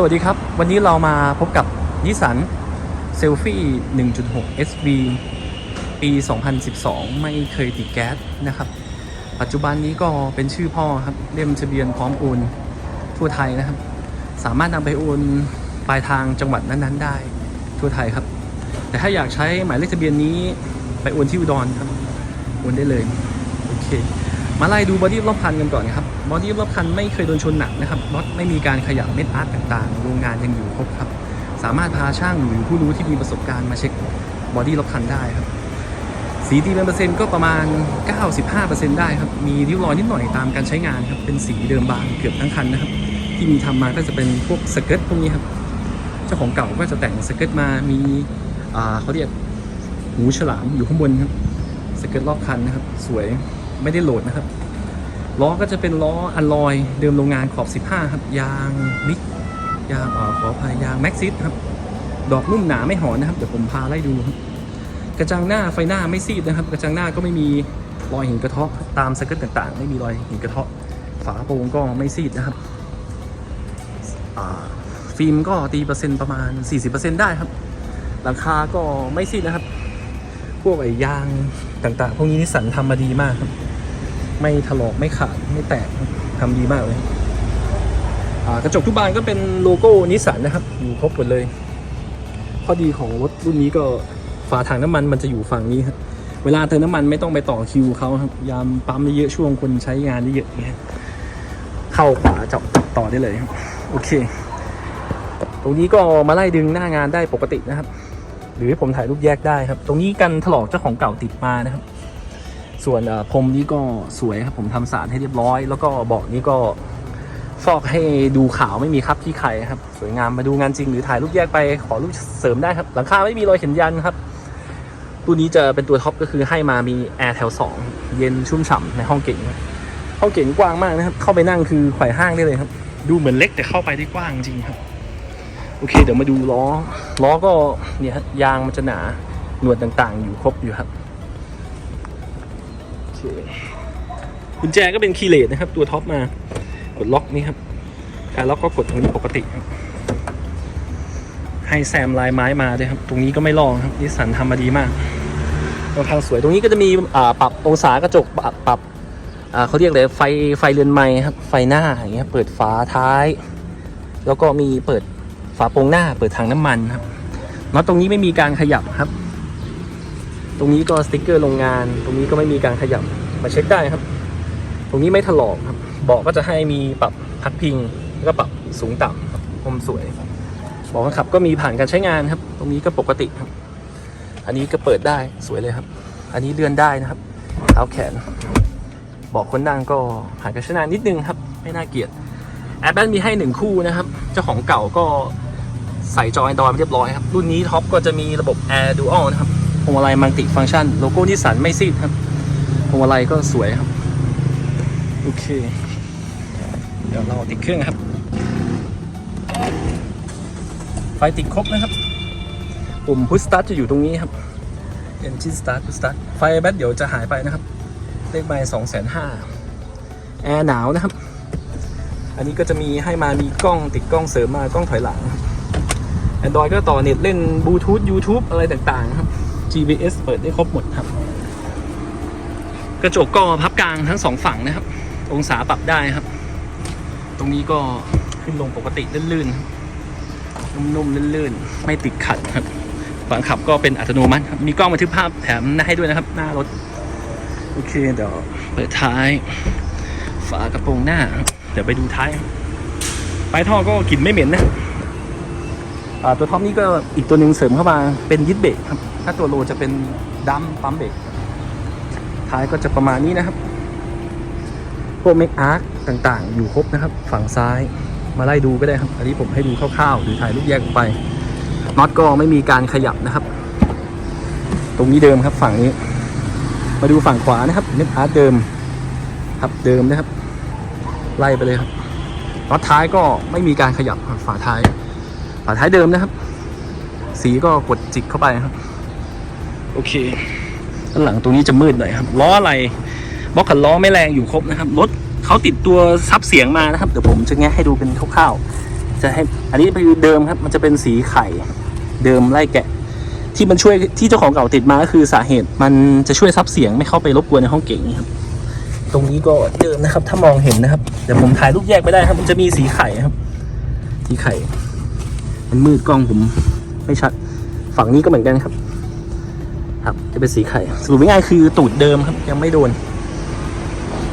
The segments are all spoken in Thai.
สวัสดีครับ วันนี้เรามาพบกับนิสสันเซลฟี่1.6 SV ปี 2012 ไม่เคยติดแก๊สนะครับ ปัจจุบันนี้ก็เป็นชื่อพ่อครับเล่มทะเบียนพร้อมโอนทั่วไทยนะครับ สามารถนำไปโอนปลายทางจังหวัดนั้นๆได้ทั่วไทยครับ แต่ถ้าอยากใช้หมายเลขทะเบียนนี้ไปโอนที่อุดรครับโอนได้เลย โอเค มาไล่ดูบอดี้รอบคันกันก่อนครับบอดี้รอบคันไม่เคยโดนชนหนักนะครับรถไม่มีการขยับเม็ดอาร์ตต่างๆโรงงานยังอยู่ครบครับ สามารถพาช่างหรือผู้รู้ที่มีประสบการณ์มาเช็คบอดี้รอบคันได้ครับ สีตีเป็นเปอร์เซ็นต์ก็ประมาณ 95%ได้ครับ มีริ้วรอยนิดหน่อยตามการใช้งานครับ เป็นสีเดิมบางเกือบทั้งคันนะครับ ที่มีทำมาก็จะเป็นพวกสเกิร์ตพวกนี้ครับ เจ้าของเก่าก็จะแต่งสเกิร์ตมา มีอ่าเขาเรียกหูฉลามอยู่ข้างบนครับ สเกิร์ตรอบคันนะครับ สวย ไม่ได้โหลดนะครับ ล้อก็จะเป็นล้ออลลอยเดิมโรงงานขอบ 15 ครับ ยางมิกยางอ่อขออภัยยางแม็กซิสครับ ดอกนุ่มหนาไม่หอนนะครับ เดี๋ยวผมพาไล่ดูครับ กระจังหน้าไฟหน้าไม่ซีดนะครับ กระจังหน้าก็ไม่มีรอยหินกระเทาะตามสเกิร์ตต่างๆ ไม่มีรอยหินกระเทาะฝาโปรงก็ไม่ซีดนะครับฟิล์มก็ตีเปอร์เซ็นต์ประมาณ 40%ได้ครับ หลังคาก็ไม่ซีดนะครับ พวกไอ้ยางต่างๆ พวกนี้นิสสันทำมาดีมากครับ ไม่ถลอกไม่ขาดไม่แตกทำดีมากเลยกระจกทุกบานก็เป็นโลโก้นิสสันนะครับ อยู่ครบหมดเลยข้อดีของรถรุ่นนี้ก็ฝาถังน้ำมันมันจะอยู่ฝั่งนี้ครับเวลาเติมน้ำมันไม่ต้องไปต่อคิวเขาครับยามปั๊มเยอะช่วงคนใช้งานเยอะๆอย่เงี้ยเข้าฝาจับต่อได้เลย โอเค ตรงนี้ก็มาไล่ดึงหน้างานได้ปกตินะครับ หรือผมถ่ายรูปแยกได้ครับ ตรงนี้กันถลอกเจ้าของเก่าติดมานะครับ ส่วนพรมนี้ก็สวยครับ ผมทำสารให้เรียบร้อย แล้วก็เบาะนี้ก็ฟอกให้ดูขาวไม่มีครับที่ไข่ครับ สวยงามมาดูงานจริงหรือถ่ายรูปแยกไปขอรูปเสริมได้ครับ หลังคาไม่มีรอยเข็นยันครับตัวนี้จะเป็นตัวท็อปก็คือให้มามีแอร์แถว2เย็นชุ่มฉ่ำในห้องเก่งห้องเก่งกว้างมากนะครับ เข้าไปนั่งคือไขว่ห้างได้เลยครับ ดูเหมือนเล็กแต่เข้าไปได้กว้างจริงครับ โอเค เดี๋ยวมาดูล้อ ล้อก็เนี่ยยางมันจะหนา หนวดต่างๆ อยู่ครบอยู่ครับโอเคกุญแจก็เป็นคีย์เลสนะครับ ตัวท็อปมา กดล็อกนี่ครับการล็อกก็กดตรงนี้ปกติครับ ให้แซมลายไม้มาด้วยครับ ตรงนี้ก็ไม่ลองครับนิสสันทำมาดีมากค่อนข้างสวยตรงนี้ก็จะมีปรับองศากระจกปรับปรับเขาเรียกอะไรไฟไฟเรือนไม้ครับ ไฟหน้าอย่างเงี้ยเปิดฝาท้าย แล้วก็มีเปิด ฝาโปรงหน้าเปิดถังน้ำมันครับน็อตตรงนี้ไม่มีการขยับครับ ตรงนี้ก็สติ๊กเกอร์โรงงาน ตรงนี้ก็ไม่มีการขยับมาเช็คได้ครับ ตรงนี้ไม่ถลอกครับเบาะก็จะให้มีปรับพักพิงแล้วก็ปรับสูงต่ำครับพรมสวยเบอกขับก็มีผ่านการใช้งานครับ ตรงนี้ก็ปกติครับ อันนี้ก็เปิดได้สวยเลยครับ อันนี้เลื่อนได้นะครับเท้าแขนเบอกคนนั่งก็ผ่านการใช้งานนิดนึงครับ ไม่น่าเกลียดแอร์แบนมีให้หนึ่งคู่นะครับ เจ้าของเก่าก็ ใส่จอ Android เรียบร้อยครับ รุ่นนี้ท็อปก็จะมีระบบ Air Dual นะครับพวงมาลัยมัลติฟังชันโลโก้นิสสันไม่ซีดครับพวงมาลัยก็สวยครับ โอเค เดี๋ยวเราติดเครื่องครับ ไฟติดครบนะครับ ปุ่มพุชสตาร์ทจะอยู่ตรงนี้ครับ Engine Start Push Start ไฟแบตเดี๋ยวจะหายไปนะครับ เลขใบสองแสนห้าแอร์หนาวนะครับ อันนี้ก็จะมีให้มามีกล้องติดกล้องเสริมมากล้องถอยหลัง Android ก็ต่อเน็ตเล่นบลูทูธ YouTube อะไรต่างๆครับ GPS เปิดได้ครบหมดครับ กระจกก็พับกลางทั้งสองฝั่งนะครับ องศาปรับได้ครับ ตรงนี้ก็ขึ้นลงปกติลื่นๆนุ่มๆลื่นๆ ไม่ติดขัดครับฝั่งขับก็เป็นอัตโนมัติครับ มีกล้องบันทึกภาพแถมให้ด้วยนะครับ หน้ารถ โอเคเดี๋ยวเปิดท้าย ฝากระโปรงหน้า เดี๋ยวไปดูท้ายปลายท่อก็กลิ่นไม่เหม็นนะ ตัวท็อปนี้ก็อีกตัวหนึ่งเสริมเข้ามาเป็นยึดเบรกครับ ถ้าตัวโลจะเป็นดัมปั๊มเบรกท้ายก็จะประมาณนี้นะครับพวกเมคอาร์คต่างๆ อยู่ครบนะครับ ฝั่งซ้ายมาไล่ดูก็ได้ครับ อันนี้ผมให้ดูคร่าวๆ หรือถ่ายรูปแยกออกไปน็อตก็ไม่มีการขยับนะครับ ตรงนี้เดิมครับฝั่งนี้ มาดูฝั่งขวานะครับเมคอาร์คเดิมครับเดิมนะครับ ไล่ไปเลยครับน็อตท้ายก็ไม่มีการขยับฝาท้าย ฝาท้ายเดิมนะครับ สีก็กดจิกเข้าไปครับ โอเคด้านหลังตรงนี้จะมืดหน่อยครับล้ออะไรบล็อกขันล้อไม่แรงอยู่ครบนะครับรถเขาติดตัวซับเสียงมานะครับเดี๋ยวผมจะแงะให้ดูเป็นคร่าวๆจะให้อันนี้คือเดิมครับมันจะเป็นสีไข่เดิมไล่แกะ ที่มันช่วยที่เจ้าของเก่าติดมาก็คือสาเหตุมันจะช่วยซับเสียงไม่เข้าไปรบกวนในห้องเก่งครับ ตรงนี้ก็เดิมนะครับ ถ้ามองเห็นนะครับเดี๋ยวผมถ่ายรูปแยกไปได้ครับ มันจะมีสีไข่ครับ สีไข่ มันมืดกล้องผมไม่ชัด ฝั่งนี้ก็เหมือนกันครับ ครับจะเป็นสีไข่สรุปง่ายๆคือตูดเดิมครับ ยังไม่โดน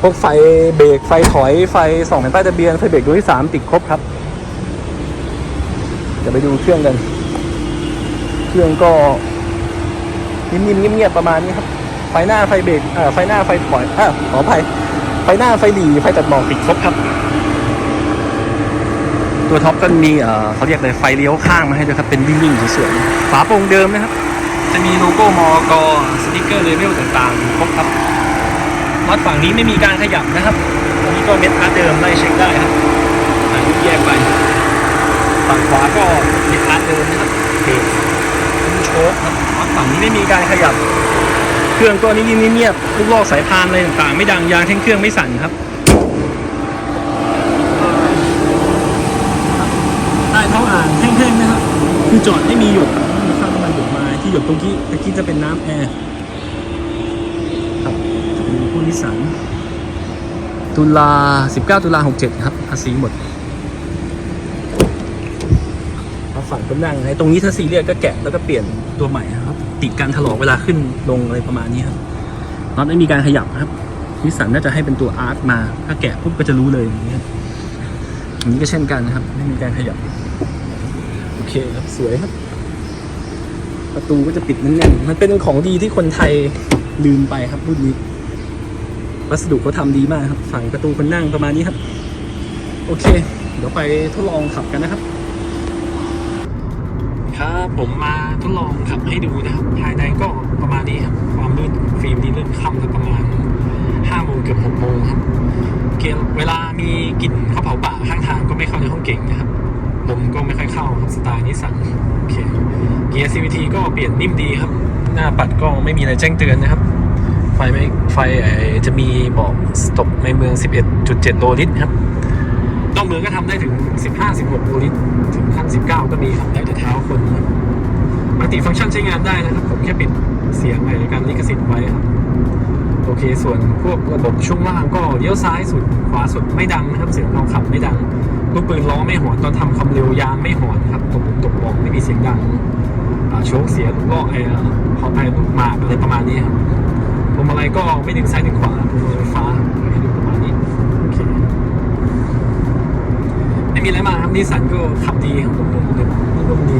พวกไฟเบรกไฟถอยไฟส่องแผ่นป้ายทะเบียนไฟเบรกดวงที่สามติดครบครับเดี๋ยวไปดูเครื่องกัน เครื่องก็นิ่มๆเงียบๆประมาณนี้ครับ ไฟหน้าไฟเบรกเอ่อไฟหน้าไฟถอยอ่าขออภัยไฟหน้าไฟหลีไฟตัดหมอกติดครบครับ ตัวท็อปก็มีเออเขาเรียกอะไรไฟเลี้ยวข้างมาให้ด้วยครับ เป็นวิ่งๆสวยๆฝาโปร่งเดิมนะครับ จะมีโลโก้มอกสติกเกอร์เลเวลต่างๆอยู่ครบครับน็อตฝั่งนี้ไม่มีการขยับนะครับอันนี้ก็เม็ดอาร์เดิมไล่เช็คได้ครับอ่าแยกไปฝั่งขวาก็เม็ดอาร์เดิมนะครับเบรกโชคครับน็อตฝั่งนี้ไม่มีการขยับ เครื่องก็นิ่มๆเงียบๆลูกลอกสายพานอะไรต่างๆ ไม่ดังยางแท่งเครื่องไม่สั่นครับ ใต้ท้องอ่างแห้งๆนะ คือจอดไม่มีหยดมีข้าวน้ำมันหยดมาที่หยดตรงที่ตะกี้จะเป็นน้ำแอร์ครับมีผู้นิสสันตุลา 19 ตุลา 67 ครับภาษีหมดเอาฝั่งคนนั่งไอ้ตรงนี้ถ้าซีเรียสก็แกะแล้วก็เปลี่ยนตัวใหม่ครับ ติดการถลอกเวลาขึ้นลงอะไรประมาณนี้ครับน็อตไม่มีการขยับครับนิสสันน่าจะให้เป็นตัวอาร์ตมา ถ้าแกะปุ๊บก็จะรู้เลยอย่างเงี้ยอันนี้ก็เช่นกันนะครับ ไม่มีการขยับ เคครับสวยครับ ประตูก็จะปิดแน่นๆมันเป็นของดีที่คนไทยลืมไปครับรุ่นนี้วัสดุเขาทำดีมากครับ ฝั่งประตูคนนั่งประมาณนี้ครับ โอเค เดี๋ยวไปทดลองขับกันนะครับ ครับผมมาทดลองขับให้ดูนะครับ ภายในก็ประมาณนี้ครับ ความลื่นฟิล์มดีลื่นค่ำก็ประมาณ5โมงเกือบ6โมงครับเวลามีกลิ่นข้าวเผาป่าข้างทางก็ไม่เข้าในห้องเก่งนะครับ ลมก็ไม่ค่อยเข้าครับสไตล์นิสสันโอเคเกียร์ CVT ก็เปลี่ยนนิ่มดีครับ หน้าปัดก็ไม่มีอะไรแจ้งเตือนนะครับ ไฟไม่ไฟไจะมีบอกสต็อปในเมือง 11.7 โลลิตรครับนอกเมืองก็ทำได้ถึง 15-16 โลลิตร ถึงขั้น 19 ก็มีครับแล้วแต่เท้าคนครับมัลติฟังก์ชันใช้งานได้นะครับ ผมแค่ปิดเสียงในการลิขสิทธิ์ไว้ครับ โอเค ส่วนพวกระบบช่วงล่างก็เลี้ยวซ้ายสุดขวาสุดไม่ดังนะครับ เสียงเราขับไม่ดัง ลูกปืนล้อไม่หอนตอนทำความเร็วยางไม่หอนครับตกหลุมตกบองไม่มีเสียงดังโชคเสียลูกล้อไอ้ขอไปลูกหมากอะไรประมาณนี้ครับพวงมาลัยก็ไม่ดึงซ้ายดึงขวาพวงมาลัยไฟฟ้าให้ดูประมาณนี้โอเคไม่มีอะไรมาครับนิสสันก็ขับดีครับนุ่มๆเลยนุ่มๆดี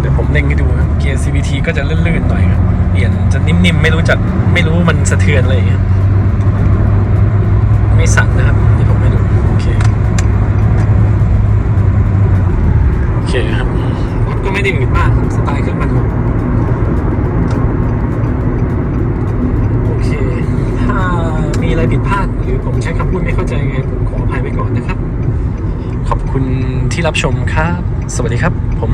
เดี๋ยวผมเล่งให้ดูครับเกียร์ CVT ก็จะลื่นๆหน่อยครับเปลี่ยนจะนิ่มๆไม่รู้จักไม่รู้มันสะเทือนอะไรอย่างเงี้ยไม่สั่นนะครับที่ผมให้ดู โอเค โอ เคครับ รถก็ไม่ได้อืดมากครับสไตล์เครื่องพันหกโอเค ถ้ามีอะไรผิดพลาด หรือผมใช้คำพูดไม่เข้าใจยังไง ผมขออภัยไว้ก่อนนะครับ ขอบคุณที่รับชมครับ สวัสดีครับ ผม